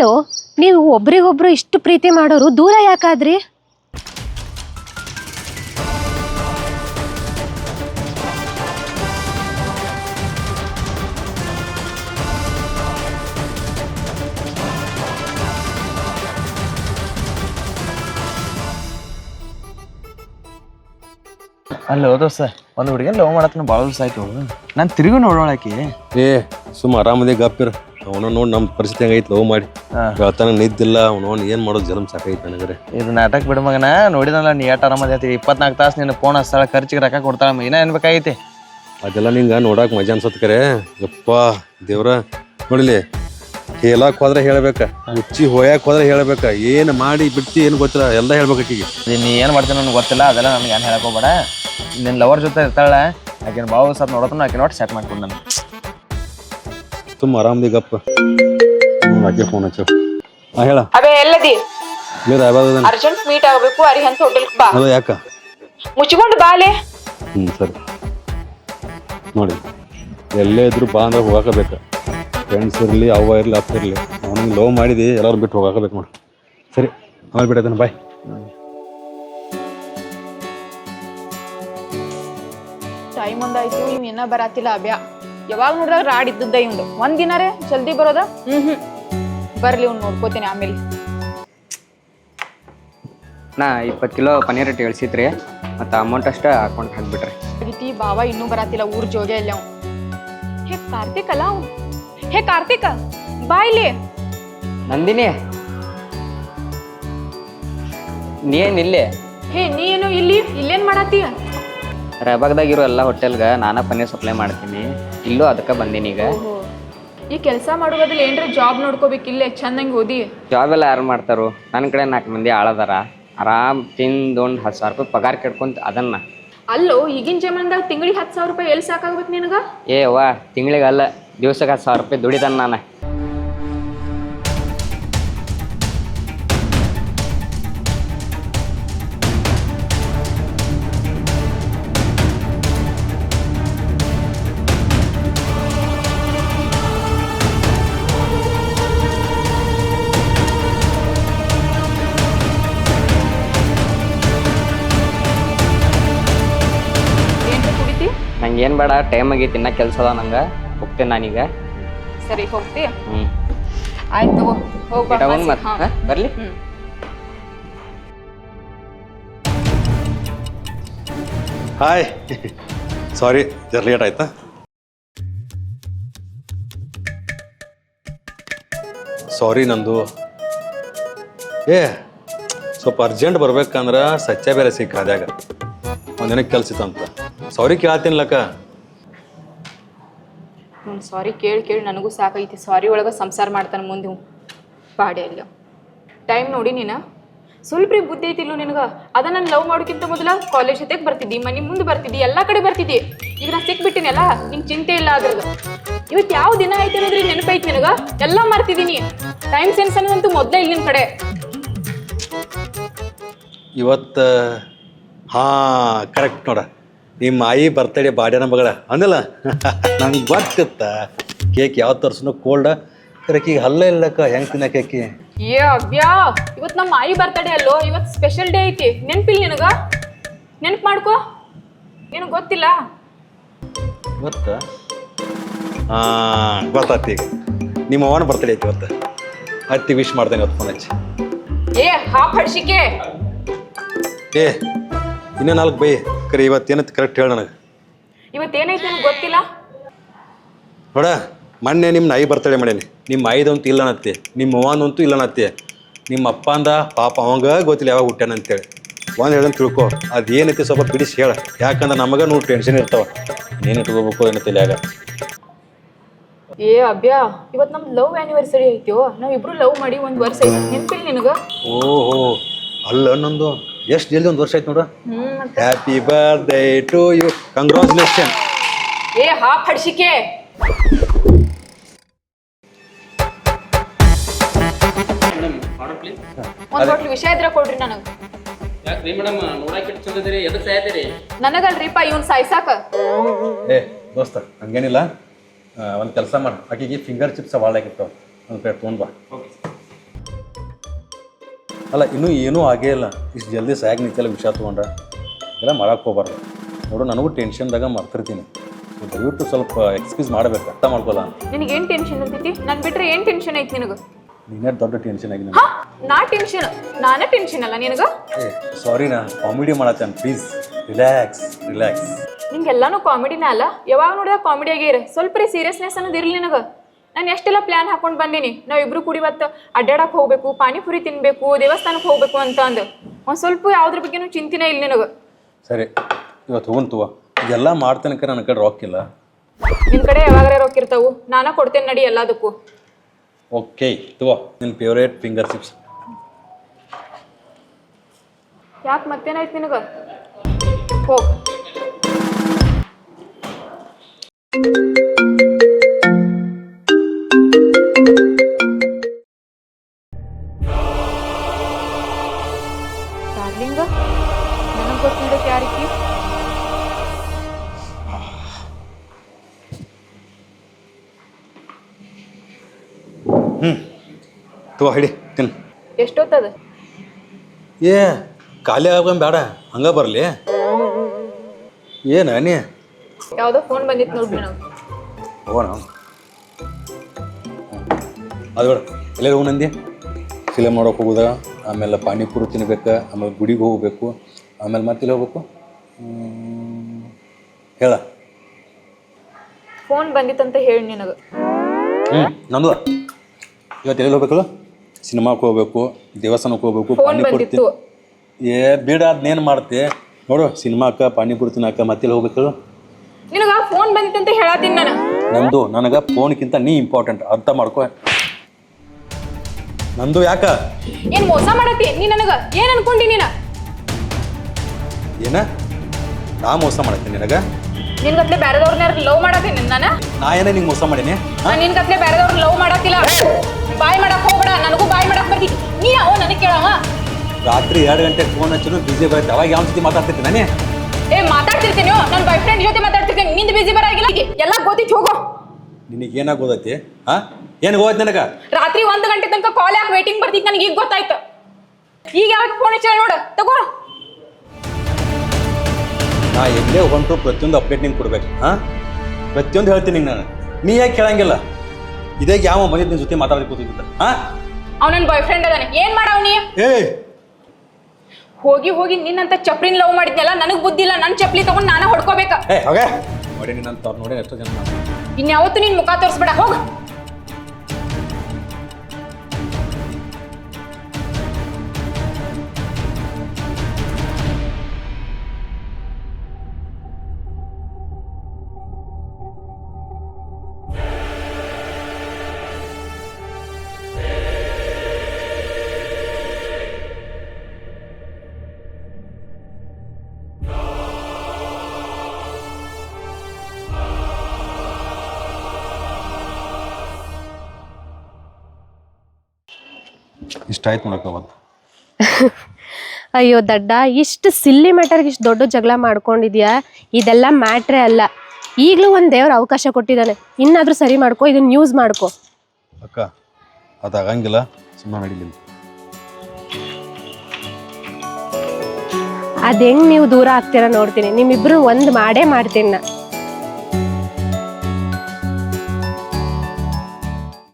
ಅಲ್ಲೋ ನೀವು ಒಬ್ರಿಗೊಬ್ರು ಇಷ್ಟು ಪ್ರೀತಿ ಮಾಡೋರು ದೂರ ಯಾಕಾದ್ರಿ? ಅಲ್ಲಿ ದೋಸ್ತ ಒಂದು ಹುಡುಗಿ ಲವ್ ಮಾಡತ್ತ ಭಾಳ ದಿವಸ ಆಯ್ತು. ನಾನು ತಿರುಗಿ ನೋಡೋಳಾಕಿ ಏ ಸುಮ್ಮ ಆರಾಮದೇ ಗಪ್ಪಿರ. ಅವನ ನೋಡಿ ನಮ್ಮ ಪರಿಸ್ಥಿತಿ ಹೆಂಗೈತಿ ಲವ್ ಮಾಡಿ. ಹೇಳ್ತಾನ ನಿದ್ದಿಲ್ಲ ಅವನವನ್ ಏನ್ ಮಾಡೋದು ಜಲಮ್ ಸಾಕೈತಿ ನನಗರೆ. ಇದು ನಾಟಕ ಬಿಡ ಮಗನ ನೋಡಿದಲ್ಲ ನೀ ಎಟ್ ಆರಾಮದ ಐತಿ ಇಪ್ಪತ್ನಾಲ್ಕು ತಾಸು ನಿನ್ನ ಫೋನ್ ಸ್ಥಳ ಖರ್ಚಿಗೆ ರೊಕ್ಕ ಕೊಡ್ತಾಳ ಇನ್ನ ಏನ್ ಬೇಕಾಗೈತಿ? ಅದೆಲ್ಲ ನಿಂಗೆ ನೋಡಕ್ ಮಜಾ ಅನ್ಸತ್ ಕರೆ. ಯಪ್ಪ ದೇವ್ರ ನೋಡಿಲಿ ಹೇಳಕ್ ಹೋದ್ರೆ ಹೇಳ್ಬೇಕ ಹುಚ್ಚಿ ಹೋಯಾಕ್ ಹೋದ್ರೆ ಹೇಳ್ಬೇಕ ಏನ್ ಮಾಡಿ ಬಿಡ್ತಿ ಏನ್ ಗೊತ್ತಿಲ್ಲ ಎಲ್ಲ ಹೇಳ್ಬೇಕು ಆಕಿಗೆ. ನೀ ಏನು ಮಾಡ್ತೀನಿ ನನಗೆ ಗೊತ್ತಿಲ್ಲ ಅದೆಲ್ಲ ನನಗೆ ಏನು ಹೇಳಕ್ ಹೋಗ್ಬೇಡ. ನಿನ್ನ ಲವರ್ ಜೊತೆ ಇರ್ತಾಳೆ ಆಕಿನ ಬಾವು ಸತ್ ನೋಡೋತನ ಆಕಿನ ಒಟ್ಟು ಸೆಟ್ ಮಾಡ್ಕೊಂಡು ನಾನು ತುಂಬ ಆರಾಮದಿ ಗಪ್ಪ. ಅಜ್ಜ ಫೋನ್ ಹಚ್ಚು. ಹಾ ಹೇಳ. ಅದೇ ಎಲ್ಲದಿ? ಯಾವ್ದು ಅರ್ಜೆಂಟ್ ಮೀಟ್ ಆಗಬೇಕು ಅರಿಹಂತ ಹೋಟೆಲ್ ಬಾ. ಅದು ಯಾಕ? ಮುಚ್ಕೊಂಡು ಬಾಲೆ ಹ್ಮ್ ಸರಿ. ನೋಡಿ ಎಲ್ಲೇ ಇದ್ರು ಬಾ ಅಂದ್ರೆ ಹೋಗಾಕಬೇಕ. ಫ್ರೆಂಡ್ಸ್ ಇರಲಿ ಅವ್ವ ಇರಲಿ ಅಪ್ಪ ಇರಲಿ. ಅವನಿಗೆ ಲವ್ ಮಾಡಿದಿ ಎಲ್ಲರೂ ಬಿಟ್ಟು ಹೋಗಾಕಬೇಕು ನೋಡಿ. ಸರಿ ಆಮೇಲೆ ಬಿಡೋದನ್ನ ಬಾಯ್ ಟೈಮ್ ಒಂದಾಯ್ತು ಇವ್ ಇನ್ನ ಬರಾತಿಲ್ಲ ಅಬ್ಯಾ ಯಾವಾಗ ನೋಡಿದಾಗ ರಾಡ್ ಇದ್ದದ್ದ ಇವ್ನು. ಒಂದ್ ದಿನಾರೇ ಜಲ್ದಿ ಬರೋದ? ಹ್ಮ್ ಹ್ಮ್. ಬರ್ಲಿ ಇವ್ನು ನೋಡ್ಕೋತೀನಿ ಆಮೇಲೆ. ನಾ ಇಪ್ಪತ್ತು ಕಿಲೋ ಪನ್ನೀರ್ ರೊಟ್ಟಿ ಇಳಿಸಿದ್ರಿ ಮತ್ತು ಅಮೌಂಟ್ ಅಷ್ಟೇ ಅಕೌಂಟ್ ಹಾಕ್ಬಿಟ್ರಿ. ಅದಿತಿ ಬಾವ ಇನ್ನೂ ಬರಾತಿಲ್ಲ ಊರ್ ಜೋಗೆ ಇಲ್ಲ ಅವ್ ಹೇ ಕಾರ್ತಿಕ್ ಅಲ್ಲ ಅವ್ ಹೇ ಕಾರ್ತಿಕ ಬಾ ಇಲ್ಲಿ. ನಂದಿನಿ. ನೀನಿಲ್ಲೇ ಹೇ ನೀ ಏನು ಇಲ್ಲಿ? ಇಲ್ಲೇನ್ ಮಾಡತ್ತೀಯ? ರಾಯಬಾಗ್ದಾಗಿರೋ ಎಲ್ಲ ಹೋಟೆಲ್ಗೆ ನಾನಾ ಪನ್ನೀರ್ ಸಪ್ಲೈ ಮಾಡ್ತೀನಿ. ಇಲ್ಲೂ ಅದಕ್ಕೆ ಬಂದೀನಿ ಈಗ. ಓಹೋ. ಈ ಕೆಲಸ ಮಾಡೋದ್ರಲ್ಲಿ ಏನ್ರ ಜಾಬ್ ನೋಡ್ಕೋಬೇಕಿಲ್ಲೇ ಚಂದಂಗೆ ಓದಿ? ಜಾಬ್ ಎಲ್ಲ ಯಾರು ಮಾಡ್ತಾರು? ನನ್ನ ಕಡೆ ನಾಲ್ಕು ಮಂದಿ ಆಳದಾರ. ಆರಾಮ್ ತಿಂದು ಒಂದು ಹತ್ತು ಸಾವಿರ ರೂಪಾಯಿ ಪಗಾರ ಕೆಡ್ಕೊಂತ ಅದನ್ನ. ಅಲ್ಲೋ ಈಗಿನ ಜಮಾನದಾಗ ತಿಂಗಳಿಗೆ ಹತ್ತು ಸಾವಿರ ರೂಪಾಯಿ ಎಲ್ಲಿ ಸಾಕಾಗ್ಬೇಕು ನಿನಗ? ಏ ವಾ ತಿಂಗಳಿಗೆ ಅಲ್ಲ ದಿವ್ಸಕ್ಕೆ ಹತ್ತು ಸಾವಿರ ರೂಪಾಯಿ ದುಡಿತಾನ ನಾನು. ಏನು ಬೇಡ ಟೈಮ್ ಆಗೈತಿ ತಿನ್ನ ಕೆಲಸ ಅದ ನಂಗ. ಹೋಗ್ತೇನೆ ನಾನೀಗ. ಸರಿ ಹೋಗ್ತಿ? ಹ್ಞೂ ಆಯ್ತು ಹೋಗ್ಬಾ ಇಟಗೊಂಡು ಮತ್ತೆ ಬರಲಿ? ಹಾಯ್ ಸಾರಿ ಜರ್ ಲೇಟ್ ಆಯ್ತಾ? ಸಾರಿ ನಂದು. ಏ ಸ್ವಲ್ಪ ಅರ್ಜೆಂಟ್ ಬರ್ಬೇಕಂದ್ರ ಸಚ್ಚ ಬೇರೆ ಸಿಕ್ಕ ಅದ್ಯಾಗ ಒಂದಿನ ಕೆಲ್ಸ ಇತ್ತಂತ. ಸಾರಿ ಕೇಳ್ತೀನಿಲಕ್ಕ ನಾನು ಸಾರಿ ಕೇಳಿ ಕೇಳಿ ನನಗೂ ಸಾಕೈತಿ. ಸಾರಿ ಒಳಗೆ ಸಂಸಾರ ಮಾಡ್ತಾನೆ ಮುಂದೆ ಬಾಡಿ ಅಲ್ಲ. ಟೈಮ್ ನೋಡಿ ನೀನು. ಸ್ವಲ್ಪ ರೀ ಬುದ್ಧಿ ಐತಿಲ್ಲ ನಿನಗೆ? ಅದ ನಾನು ಲವ್ ಮಾಡೋಕ್ಕಿಂತ ಮೊದಲ ಕಾಲೇಜ್ ಜೊತೆಗೆ ಬರ್ತಿದ್ದಿ ಮನೆ ಮುಂದೆ ಬರ್ತಿದ್ದಿ ಎಲ್ಲ ಕಡೆ ಬರ್ತಿದ್ದಿ. ಈಗ ನಾ ಸಿಕ್ಬಿಟ್ಟಿನಲ್ಲ ನಿಂಗೆ ಚಿಂತೆ ಇಲ್ಲ ಅದ್ರದ್ದು. ಇವತ್ತು ಯಾವ ದಿನ ಐತೆ ಅನ್ನೋದ್ರಿ ನೆನಪೈತಿ ನಿನಗೆ? ಎಲ್ಲ ಮಾಡ್ತಿದ್ದೀನಿ ಟೈಮ್ ಸೆನ್ಸ್ ಅನ್ನೋದಂತೂ ಮೊದಲೇ ಇಲ್ಲಿ ನಿನ್ನ ಕಡೆ. ಇವತ್ತು ಹಾ ಕರೆಕ್ಟ್ ನೋಡ. ನಿಮ್ಮ ಆಯಿ ಬರ್ತಡೇ ಬಾಡ್ಯಾನ ಮಗಳ. ಅಂದಲ್ಲ? ನಂಗೆ ಗೊತ್ತಿತ್ತ. ಕೇಕ್ ಯಾವ ತರ್ಸನು ಕೋಲ್ಡ ಕರೆಕಿಗೆ ಹಲ್ಲ ಇಲ್ಲಕ್ಕ. ಹೆಂಗೆ ಕೇಕಿ ಏ ಅವ್ಯಾ ಇವತ್ತು ನಮ್ಮ ಆಯಿ ಬರ್ತಡೇ ಅಲ್ಲೋ? ಇವತ್ತು ಸ್ಪೆಷಲ್ ಡೇ ಐತಿ. ನೆನಪಿಲ್ಲ ನಿನಗ? ನೆನಪು ಮಾಡ್ಕೋ. ನಿನಗೆ ಗೊತ್ತಿಲ್ಲ? ಗೊತ್ತ ಹಾಂ ಗೊತ್ತಾತಿ ಈಗ. ನಿಮ್ಮ ಅವನ ಬರ್ತಡೇ ಐತಿ ಇವತ್ತು. ಹತ್ತಿ ವಿಶ್ ಮಾಡ್ತೇನೆ ಇವತ್ತು ಫೋನ್ ಹಚ್ಚಿ. ಏ ಹಾಫ್ ಹಡ್ಸಿಕೆ. ಏ ಇನ್ನೂ ನಾಲ್ಕು ಬೈ. ಕರೆ ಇವತ್ತೇನಂತ ಕರೆಕ್ಟ್ ಹೇಳ ನನಗೆ. ಇವತ್ತೇನೈತೆ ನನಗೆ ಗೊತ್ತಿಲ್ಲ? ನೋಡ ಮೊನ್ನೆ ನಿಮ್ಮ ನಾಯಿ ಬರ್ತಡೇ ಮಾಡೇನಿ. ನಿಮ್ಮ ಆಯ್ದಂತೂ ಇಲ್ಲ ಅನ್ನತ್ತೆ ನಿಮ್ಮ ಅವ್ವನಂತೂ ಇಲ್ಲ ಅನ್ನತ್ತೆ ನಿಮ್ಮ ಅಪ್ಪ ಅಂದ ಪಾಪ ಅವಂಗ ಗೊತ್ತಿಲ್ಲ ಯಾವಾಗ ಹುಟ್ಟ್ಯಾನ ಅಂತೇಳಿ. ಒಂದು ಹೇಳಂತ ತಿಳ್ಕೊ ಅದು ಏನೈತಿ ಸ್ವಲ್ಪ ಬಿಡಿಸಿ ಹೇಳ. ಯಾಕಂದ್ರೆ ನಮಗೆ ನೂರು ಟೆನ್ಷನ್ ಇರ್ತಾವ. ನೀನು ಇಟ್ಕೋಬೇಕು ಏನೈತಿ ಆಗ ಏ ಅಬ್ಯಾ ಇವತ್ತು ನಮ್ಮ ಲವ್ ಆ್ಯನಿವರ್ಸರಿ ಐತಿಯೋ? ನಾವಿಬ್ರು ಲವ್ ಮಾಡಿ ಒಂದು ವರ್ಷ ಐತಿ. ನೆನಪಿಲ್ಲ ನಿನಗ? ಓಹೋ ಅಲ್ಲ ನಂದು. ಎಷ್ಟು ಜಲ್ದಿ ಒಂದು ವರ್ಷ ಆಯ್ತು ನೋಡು. Happy birthday to you congratulation ಏ ಹಾಫ್ ಹಡ್ಸಿಕೆ. ಒಂದ್ ವಿಷಯ ಇದ್ರೆ ಕೊಡ್ರಿ ನನಗ. ಯಾಕ್ರಿ ಮೇಡಮ್ ನೋಡಾಕ ಎಷ್ಟು ಚಂದದಿರಿ ಎದಕ್ ಸಾಯತ್ತೀರಿ ನನಗಲ್ರಿಪ್ಪ ಇವ್ನ್ ಸಾಯ್ಸಾಕ. ಏ ದೋಸ್ತ ಹಂಗೇನಿಲ್ಲ. ಒಂದು ಕೆಲಸ ಮಾಡು. ಆಕೆಗೆ ಫಿಂಗರ್ ಚಿಪ್ಸ್ ಭಾಳ ಆಗಿತ್ತು ಒಂದು ಪ್ಲೇಟ್ ತೊಗೊಂಡು ಬಾ. ಅಲ್ಲ ಇನ್ನೂ ಏನೂ ಆಗೇ ಇಲ್ಲ. ಇಷ್ಟು ಜಲ್ದಿ ಸಾಯಾಗಿ ನಿಂತೆಲ್ಲ ವಿಷ ತೊಗೊಂಡ್ರೆ ಎಲ್ಲ ಮಾಡಕ್ಕೆ ಹೋಗ್ಬಾರ್ದು. ನೋಡು ನನಗೂ ಟೆನ್ಷನ್ದಾಗ ಮರ್ತಿರ್ತೀನಿ. ದಯವಿಟ್ಟು ಸ್ವಲ್ಪ ಎಕ್ಸ್ಕ್ಯೂಸ್ ಮಾಡಬೇಕು ಅರ್ಥ ಮಾಡ್ಕೊಲ್ಲ ನಿನಗೆ ಏನು ಟೆನ್ಷನ್ ಇರ್ತೈತಿ ನಾನು ಬಿಟ್ರೆ ಏನು ಟೆನ್ಷನ್ ಐತಿ ನಿನಗೆ? ನೀನೇ ದೊಡ್ಡ ಟೆನ್ಷನ್ ಆಗಿ ನಾ ಟೆನ್ಷನ್ ನಾನೇ ಟೆನ್ಷನ್ ಅಲ್ಲ ನಿನಗೆ? ಸಾರಿ ನಾ ಕಾಮಿಡಿ ಮಾಡತ್ತೇನೆ ಪ್ಲೀಸ್ ರಿಲ್ಯಾಕ್ಸ್ ರಿಲ್ಯಾಕ್ಸ್ ನಿಂಗೆಲ್ಲಾನು ಕಾಮಿಡಿನ ಅಲ್ಲ? ಯಾವಾಗ ನೋಡಿದ ಕಾಮಿಡಿ ಆಗಿರ ಸ್ವಲ್ಪ ರೀ ಸೀರಿಯಸ್ನೆಸ್ ಅನ್ನೋದು ಇರಲಿ ನಿನಗೆ. ನಾನು ಎಷ್ಟೆಲ್ಲ ಪ್ಲಾನ್ ಹಾಕೊಂಡು ಬಂದೀನಿ. ನಾವಿಬ್ರು ಕೂಡಿ ಇವತ್ತು ಅಡ್ಡಾಡಕ್ಕೆ ಹೋಗ್ಬೇಕು ಪಾನಿಪುರಿ ತಿನ್ಬೇಕು ದೇವಸ್ಥಾನಕ್ಕೆ ಹೋಗ್ಬೇಕು ಅಂತ ಅಂದು. ಒಂದು ಸ್ವಲ್ಪ ಯಾವ್ದ್ರ ಬಗ್ಗೆನೂ ಚಿಂತೆನೇ ಇಲ್ಲ ನಿನಗೆ. ಸರಿ ಇವತ್ತು ಹೋಗಂತುವ ಇದೆಲ್ಲ ಮಾಡ್ತೇನೆ ನನ್ನ ಕಡೆ ರೊಕ್ಕ ಇಲ್ಲ. ನಿನ್ ಕಡೆ ರೊಕ್ಕ ಇರ್ತಾವು ನಾನ ಕೊಡ್ತೇನೆ ನಡಿ ಎಲ್ಲದಕ್ಕೂ. ಓಕೆ ತಗೋ. ನಿನ್ನ ಫೇವ್ರೇಟ್ ಫಿಂಗರ್ ಚಿಪ್ಸ್ ಯಾಕೆ ಮತ್ತೇನಾಯ್ತು ನಿನಗೆ? ಹೋಗ್. ಡಾರ್ಲಿಂಗ ನನಗೆ ಗೊತ್ತಿದ್ದಕ್ಕೆ ಯಾರಿಕಿ ತಗೋ ಹಿಡಿ ತಿನ್ ಎಷ್ಟೊತ್ತದ? ಏ ಖಾಲಿ ಆಗೋನ್ ಬೇಡ ಹಂಗ ಬರಲಿ. ಏನ ನೀ ಯಾವುದೋ ಫೋನ್ ಬಂದಿತ್ತು ನೋಡ್ರಿ ನನಗೆ ಹೋಗೋಣ ಅದು ಬೇಡ ಎಲ್ಲೇ ಹೋಗು ನಂದಿ? ಫಿಲಮ್ ನೋಡೋಕೆ ಹೋಗುದ? ಆಮೇಲೆ ಪಾನಿಪುರಿ ತಿನ್ಬೇಕು ಆಮೇಲೆ ಗುಡಿಗೆ ಹೋಗ್ಬೇಕು. ಆಮೇಲೆ ಮತ್ತೆ ಎಲ್ಲಿ ಹೋಗ್ಬೇಕು ಹೇಳ. ಫೋನ್ ಬಂದಿತ್ತಂತ ಹೇಳಿ ನಿನಗೆ. ಹ್ಞೂ ನಂದು. ಇವತ್ತು ಎಲ್ಲಿ ಹೋಗ್ಬೇಕಲ್ಲ? ಸಿನಿಮಾಕ್ಕೆ ಹೋಗ್ಬೇಕು ದೇವಸ್ಥಾನಕ್ಕೆ ಹೋಗ್ಬೇಕು ಫೋನ್ ಪಾನಿಪುರಿ ಬಂದಿತ್ತು. ತಿನ್ ಏ ಬೇಡ ಅದನ್ನೇನು ಮಾಡ್ತೆ? ನೋಡು ಸಿನಿಮಾಕ್ಕೆ ಪಾನಿಪುರಿ ತಿನ್ನಾಕ ಮತ್ತೆ ಎಲ್ಲಿ ಹೋಗ್ಬೇಕು ನಿನಗ ಫೋನ್ ಬಂದಿತ್ತಂತ ಹೇಳತ್ತೀನಿ ನಾನು. ನಂದು ನನಗೆ ಫೋನ್ಗಿಂತ ನೀ ಇಂಪಾರ್ಟೆಂಟ್ ಅರ್ಥ ಮಾಡ್ಕೊ. ನಂದು ಯಾಕ? ಏನ್ ಮೋಸ ಮಾಡತ್ತಿ? ನೀ ನನಗ ಏನ್ ಅನ್ಕೊಂಡಿ ನೀನ? ಏನ? ನಾ ಮೋಸ ಮಾಡತ್ತೀನಿ ನಿನಗ? ನಿನ್ಗತ್ಲೆ ಬೇರೆದವ್ರನ್ನ ಲವ್ ಮಾಡತ್ತೀನಿ ನಾನು ನಾ ಏನ ನಿಂಗೆ ಮೋಸ ಮಾಡೀನಿ? ನಾನು ನಿನ್ಗತ್ಲೆ ಬೇರೆದವ್ರನ್ನ ಲವ್ ಮಾಡತ್ತಿಲ್ಲ. ಬಾಯ್ ಮಾಡಕ್ ಹೋಗ್ಬೇಡ ನನಗೂ ಬಾಯ್ ಮಾಡಕ್ ಬರ್ತಿ. ನೀ ಅವ ನನಗೆ ಕೇಳವ? ರಾತ್ರಿ ಎರಡು ಗಂಟೆ ಫೋನ್ ಹಚ್ಚನು ಬಿಸಿ ಬರುತ್ತೆ ಅವಾಗ ಯಾವ ಜೊತೆ ಮಾತಾಡ್ತಿರ್ತೀನಿ ನಾನೇ? ಏ ಮಾತಾಡ್ತಿರ್ತೀನಿ? ನನ್ನ ಬಾಯ್ ಫ್ರೆಂಡ್ ಜೊತೆ ಮಾತಾಡ್ತಿರ್ತೀನಿ. ನಿಂದ ಬಿಸಿ ಬರಾಗಿಲ್ಲ. ಎಲ್ಲ ಗೊತ್ತಿತ್ತು ಹೋಗೋ. ನಿನಗೆ ಏನಾಗ ಗೊತ್ತೈತಿ? ಹಾ? ಏನು ಹೋಯ್ತ ನನಗ? ರಾತ್ರಿ ಒಂದ್ ಗಂಟೆ ತನಕ ಕಾಲ್ ಯಾಕೆ ವೇಟಿಂಗ್ ಬರ್ತಿತ್ತು ನನಗೆ ಈಗ ಗೊತ್ತಾಯ್ತು. ಈಗ ಯಾವಾಗ ಫೋನ್ ಹಚ್ಚ ನೋಡು ತಗೋ. ನಾ ಎಲ್ಲೇ ಹೊಂಟು ಪ್ರತಿಯೊಂದು ಅಪ್ಡೇಟ್ ನಿಂಗೆ ಕೊಡ್ಬೇಕು ಹಾ? ಪ್ರತಿಯೊಂದು ಹೇಳ್ತೀನಿ ನಿಂಗೆ ನಾನು. ನೀ ಯಾಕೆ ಕೇಳಂಗಿಲ್ಲ? ಇದೇ ಯಾವ ಬಂದಿದ್ದು ನಿನ್ನ ಜೊತೆ ಮಾತಾಡಿ ಕೂತಿದ್ದ ಹಾ? ಅವ್ ನನ್ನ ಬಾಯ್ ಫ್ರೆಂಡ್ ಅದಾನೆ. ಏನ್ ಮಾಡವ್ ನೀ ಏ ಹೋಗಿ ಹೋಗಿ ನಿನ್ನಂತ ಚಪ್ರಿನ ಲವ್ ಮಾಡಿದ್ನಲ್ಲ ನನಗ್ ಬುದ್ಧಿ ಇಲ್ಲ ನನ್ನ ಚಪ್ಲಿ ತಗೊಂಡ್ ನಾನ ಹೊಡ್ಕೋಬೇಕ? ಏ ಹೋಗೆ. ನೋಡಿ ನಿನ್ನ ನೋಡಿ ಎಷ್ಟೋ ಜನ ನಾನು. ಇನ್ಯಾವತ್ತು ನಿನ್ ಮುಖ ತೋರಿಸ್ಬೇಡ ಹೋಗ. ಇಷ್ಟ ಆಯ್ತು ನೋಡಕ್ಕೆ ಅವತ್ತು. ಅಯ್ಯೋ ದಡ್ಡ ಇಷ್ಟು ಸಿಲ್ಲಿ ಮ್ಯಾಟರ್ಗೆ ಇಷ್ಟು ದೊಡ್ಡ ಜಗಳ ಮಾಡ್ಕೊಂಡಿದ್ಯಾ? ಇದೆಲ್ಲ ಮ್ಯಾಟ್ರೇ ಅಲ್ಲ. ಈಗಲೂ ಒಂದು ದೇವ್ರ ಅವಕಾಶ ಕೊಟ್ಟಿದ್ದಾನೆ. ಇನ್ನಾದರೂ ಸರಿ ಮಾಡ್ಕೊ ಇದನ್ನ ಯೂಸ್ ಮಾಡ್ಕೊ. ಅಕ್ಕ ಅದು ಆಗಂಗಿಲ್ಲ ಸುಮ್ಮನೆ ನಡೀಲಿಲ್ಲ ಅದ್ ಹೆಂಗ್ ನೀವು ದೂರ ಆಗ್ತೀರಾ ನೋಡ್ತೀನಿ. ನಿಮ್ಮಿಬ್ರು ಒಂದ್ ಮಾಡೇ ಮಾಡ್ತೀನಿ ನಾ.